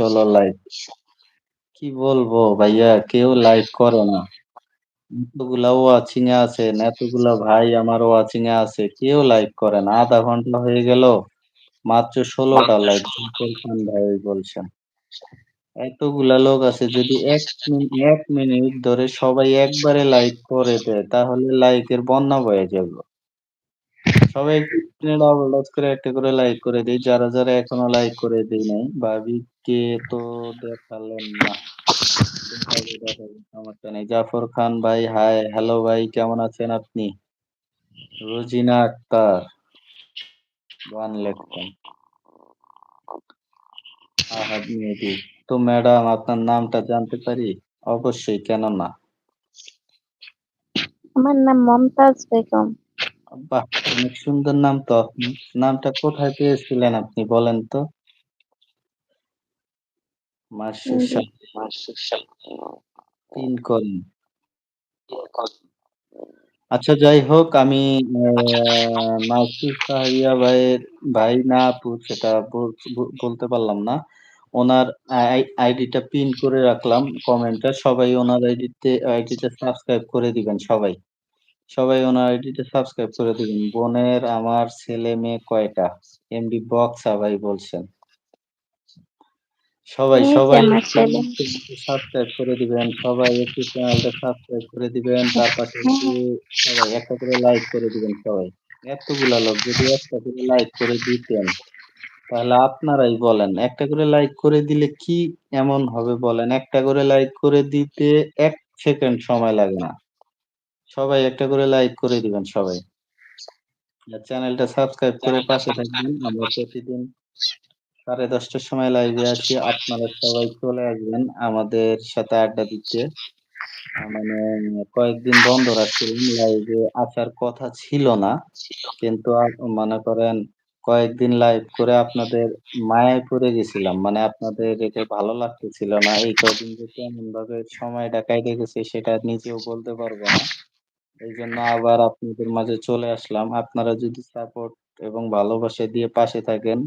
ষোলো লাইক কি বলব ভাইয়া? কেউ লাইক করে না। এতগুলা ওয়াচিং এ আছেন এতগুলা ভাই আমার ওয়াচিং এ আছে কেউ লাইক করে না। আধা ঘণ্টা হয়ে গেল মাত্র ষোলোটা লাইক ভাই বলছেন। এতগুলা লোক আছে যদি এক এক মিনিট ধরে সবাই একবারে লাইক করে দেয় তাহলে লাইকের বন্যা বয়ে যাবে। সবাই ডাবল করে একটা করে লাইক করে দিই। যারা যারা এখনও লাইক করে দিই নাই, ভাবিকে তো দেখালেন না। নেই। জাফর খান ভাই হাই হ্যালো ভাই, কেমন আছেন আপনি? রোজিনা আক্তার ওয়ান লেখছেন আহাদ মেহেদি। তো ম্যাডাম আপনার নামটা জানতে পারি? অবশ্যই কেন না আমার নাম মমতাজ বেগম। বাহ অনেক সুন্দর নাম তো। নামটা কোথায় পেয়েছিলেন আপনি বলেন তো? আচ্ছা যাই হোক আমি মাসুদ সাহারিয়া ভাইয়ের ভাই না আপু সেটা বলতে পারলাম না। ওনার আইডিটা পিন করে রাখলাম কমেন্টে। সবাই ওনার আইডিতে আইডিটা সাবস্ক্রাইব করে দিবেন সবাই। সবাই ওনার আইডিটা সাবস্ক্রাইব করে দিবেন। বোনের আমার ছেলে মেয়ে কয়টা? এমডি বক্স ভাই বলছেন। সবাই সবাই সাবস্ক্রাইব করে দিবেন। সবাই একটু চ্যানেলটা সাবস্ক্রাইব করে দিবেন। তার পাশে একটু সবাই একটা করে লাইক করে দিবেন সবাই। এতগুলা লোক যদি একটা করে লাইক করে দিতেন তাহলে আপনারাই বলেন একটা করে লাইক করে দিলে কি এমন হবে বলেন? একটা করে লাইক করে দিতে এক সেকেন্ড সময় লাগে না। সবাই একটা করে লাইক করে দিবেন সবাই। চ্যানেলটা সাবস্ক্রাইব করে পাশে থাকবেন। আমরা প্রতিদিন সাড়ে দশটার সময় লাইভে আসি আপনারা সবাই চলে আসবেন আমাদের সাথে আড্ডা দিতে। মানে কয়েকদিন বন্ধ রাখছিলাম। লাইভে আসার কথা ছিল না। কিন্তু মনে করেন কয়েকদিন লাইভ করে আপনাদের মায়ায় পড়ে গেছিলাম। মানে আপনাদের এটা ভালো লাগতেছিল না। এই কদিন যে কেমন ভাবে সময়টা কাটে গেছে সেটা নিজেও বলতে পারব না। এই জন্য আবার আপনাদের মাঝে চলে আসলাম। আপনারা যদি সাপোর্ট এবং ভালোবাসা দিয়ে পাশে থাকেন,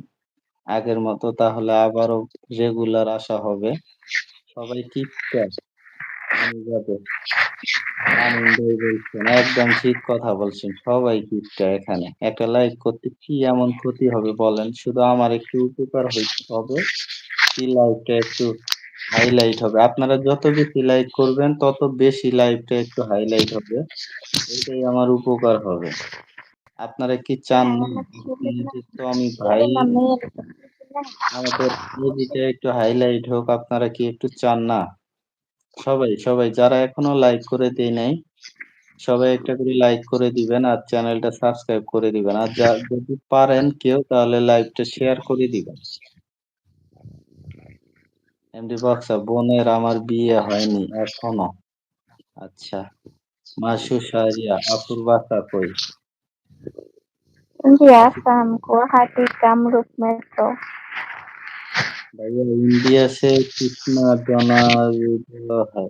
আগের মতো তাহলে আবারও রেগুলার আসা হবে। সবাই আমি যাবে। বলছেন একদম ঠিক কথা বলছেন। সবাই টিপটা এখানে। একটা লাইক করতে কি এমন ক্ষতি হবে বলেন? শুধু আমার একটু উপকার হবে। কি লাইকটা একটু হাইলাইট হবে। আপনারা যত বেশি লাইক করবেন তত বেশি লাইভটা একটু হাইলাইট হবে। এটাই আমার উপকার হবে। আপনারা কি চান? তো আমি ভাই আমাদের মুভিটা একটু হাইলাইট হোক আপনারা কি একটু চান? না। সবাই সবাই যারা এখনও লাইক করে দেয় নাই সবাই একটা করে লাইক করে দিবেন আর চ্যানেলটা সাবস্ক্রাইব করে দিবেন। আর যা যদি পারেন কেউ তাহলে লাইভটা শেয়ার করে দিবেন। এমডি বক্সা বোনের আমার বিয়ে হয়নি এখনো আচ্ছা মাসু সারিয়া আপুর বাসা কই इंडिया शाम को हाथी कामरूप में तो भैया इंडिया से कितना जना है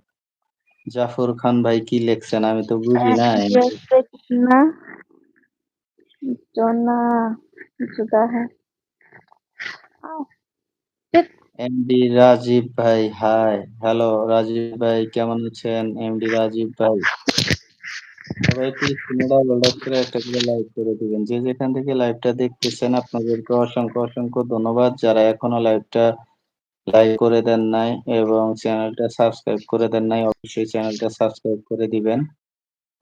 জাফর খান ভাই কি লিখছেন আমি তো বুঝি না कितना जना जुदा है এমডি রাজীব ভাই হাই হ্যালো রাজীব ভাই, কেমন আছেন? এমডি রাজীব ভাই, সবাই প্লিজ করে একটা করে লাইক করে দিবেন। যে যেখান থেকে লাইভটা দেখতেছেন, আপনাদেরকে অসংখ্য অসংখ্য ধন্যবাদ। যারা এখনও লাইভটা লাইক করে দেন নাই এবং চ্যানেলটা সাবস্ক্রাইব করে দেন নাই, অবশ্যই চ্যানেলটা সাবস্ক্রাইব করে দিবেন।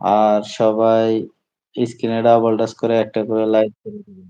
আর সবাই স্ক্রিনে ডাবল টাচ করে একটা করে লাইক করে দিবেন।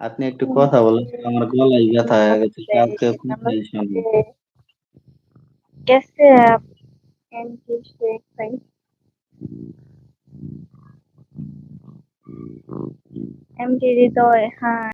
আপনি একটু কথা বলেন আমার গলায় ব্যথা হয়ে গেছে কাউকে কথাই শুনি कैसे आप एमजी शेख भाई एमजी हृदय हाँ